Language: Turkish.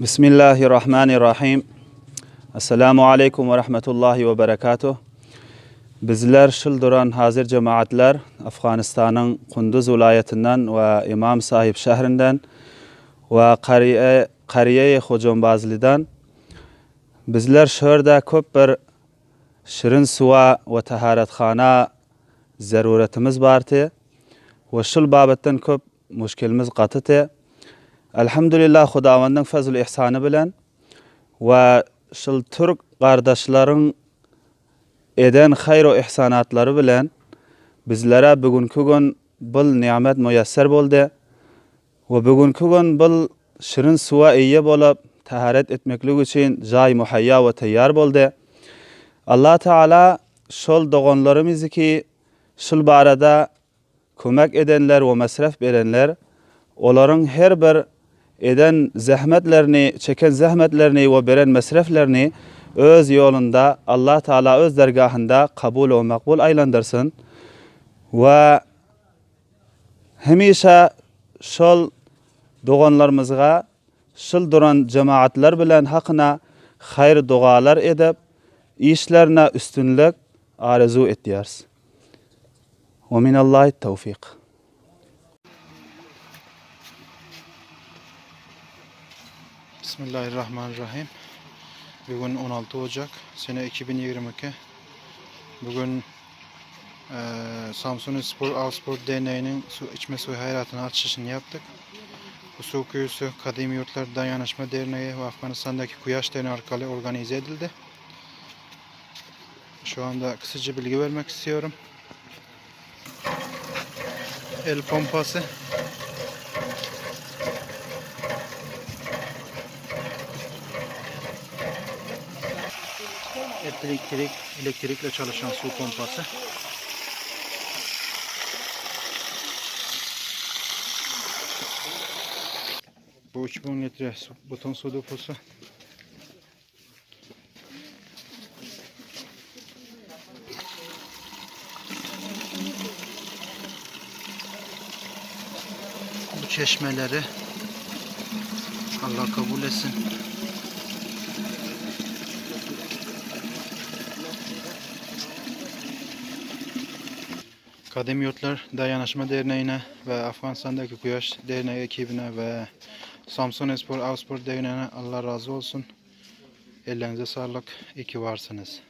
بسم الله الرحمن الرحيم السلام عليكم ورحمة الله وبركاته بزلر شلدران حاضر جماعتلر افغانستان قندوز ولايتنن وامام صاحب شهرندن وقريه قريه خجون بازلدن بزلر شهرده كبر شرن سوا وتهارت خانا ضرورت و شل بابتن كب مشكل مزقطته Elhamdülillah Xudavandın fazl ihsanı bilen ve şıl Türk kardeşlerin eden hayr o ihsanatları bilen bizlere bugünkü gün bil nimet müyesser boldu ve bugünkü gün bil şirin suva iyi bolup taharet etmeklik için jay muhayya ve teyyar boldu. Allah Teala şol doğanlarımızı ki şol barada kömek edenler ve mesref verenler onların her bir eden zahmetlerini, çeken zahmetlerini ve veren mesreflerini öz yolunda Allah Teala öz dergahında kabul ve makbul aylandırsın. Ve hemişe şol doğanlarımızga şıl duran cemaatler bilen hakına hayır dualar edip işlerine üstünlük arzu ettiyiz. Ve minallahi tevfik. Bismillahirrahmanirrahim. Bugün 16 Ocak sene 2022. Bugün eee Samsun Spor Avspor Derneği'nin su içme suyu hayratını açışını yaptık. Bu su kuyusu Kadim Yurtlar Dayanışma Derneği ve Afganistan'daki Kuyaş Derneği arkalı organize edildi. Şu anda kısaca bilgi vermek istiyorum. El pompası elektrik elektrikle çalışan su pompası. Bu 3000 litre su, buton su deposu. Bu çeşmeleri Allah kabul etsin. Kadim Yurtlar Dayanışma Derneği'ne ve Afganistan'daki Kuyaş Derneği ekibine ve Samsun Espor Avspor Derneği'ne Allah razı olsun. Ellerinize sağlık. İyi ki varsınız.